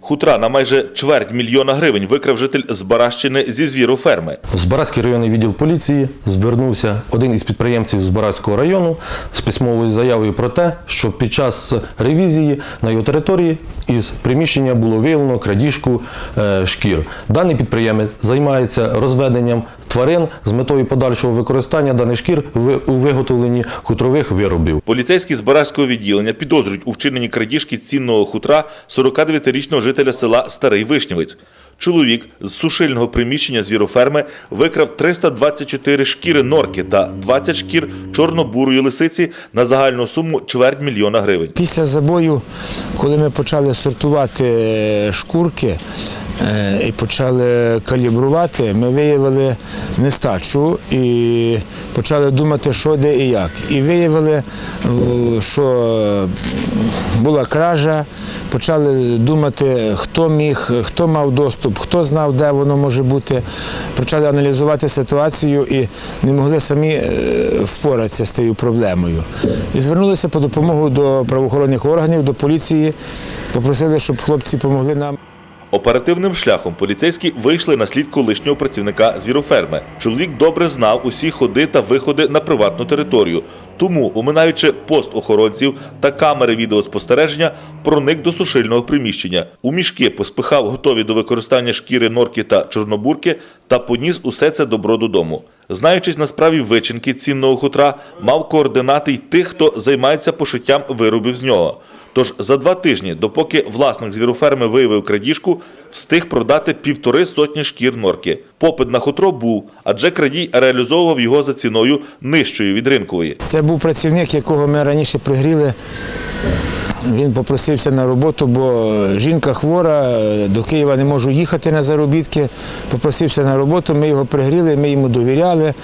Хутра на майже чверть мільйона гривень викрав житель Збаращини зі звіроферми. В Збаразький районний відділ поліції звернувся один із підприємців Збаразького району з письмовою заявою про те, що під час ревізії на його території із приміщення було виявлено крадіжку е, шкір. Даний підприємець займається розведенням тварин з метою подальшого використання даних шкір в- у виготовленні хутрових виробів. Поліцейські з Баражського відділення підозрюють у вчиненні крадіжки цінного хутра 49-річного жителя села Старий Вишнівець. Чоловік з сушильного приміщення звіроферми викрав 324 шкіри норки та 20 шкір чорно-бурої лисиці на загальну суму чверть мільйона гривень. Після забою, коли ми почали сортувати е, шкурки і почали калібрувати, ми виявили нестачу і почали думати, що де і як. І виявили, е, що була кража, почали думати, хто міг, хто мав доступ, хто знав, де воно може бути. Почали аналізувати ситуацію і не могли самі е, впоратися з тією проблемою. І звернулися по допомогу до правоохоронних органів, до поліції, попросили, щоб хлопці допомогли нам. Оперативним шляхом поліцейські вийшли на слід колишнього працівника звіроферми. Чоловік добре знав усі ходи та виходи на приватну територію. Тому, оминаючи пост охоронців та камери відеоспостереження, проник до сушильного приміщення. У мішки поспихав готові до використання шкіри норки та чорнобурки та поніс усе це добро додому. Знаючись на справі вичинки цінного хутра, мав координати й тих, хто займається пошиттям виробів з нього. Тож за два тижні, допоки власник звіроферми виявив крадіжку, встиг продати півтори сотні шкір норки. Попит на хутро був, адже крадій реалізовував його за ціною нижчою від ринкової. Це був працівник, якого ми раніше пригріли. Він попросився на роботу, бо жінка хвора, до Києва не можу їхати на заробітки. Попросився на роботу, ми його пригріли, ми йому довіряли.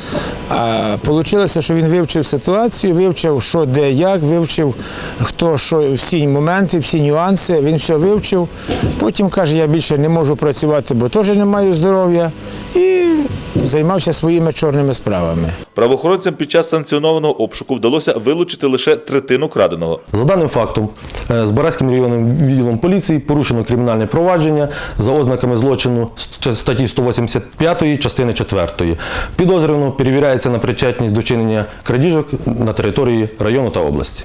А вийшло, що він вивчив ситуацію, вивчив, що де, як, вивчив хто, що, всі моменти, всі нюанси. Він все вивчив. Потім каже, я більше не можу працювати, бо теж не маю здоров'я. І займався своїми чорними справами. Правоохоронцям під час санкціонованого обшуку вдалося вилучити лише третину краденого. За даним фактом, е, Збаразьким районним відділом поліції порушено кримінальне провадження за ознаками злочину ст- статті 185 частини 4. Підозрювано перевіряється на причетність до чинення крадіжок на території району та області.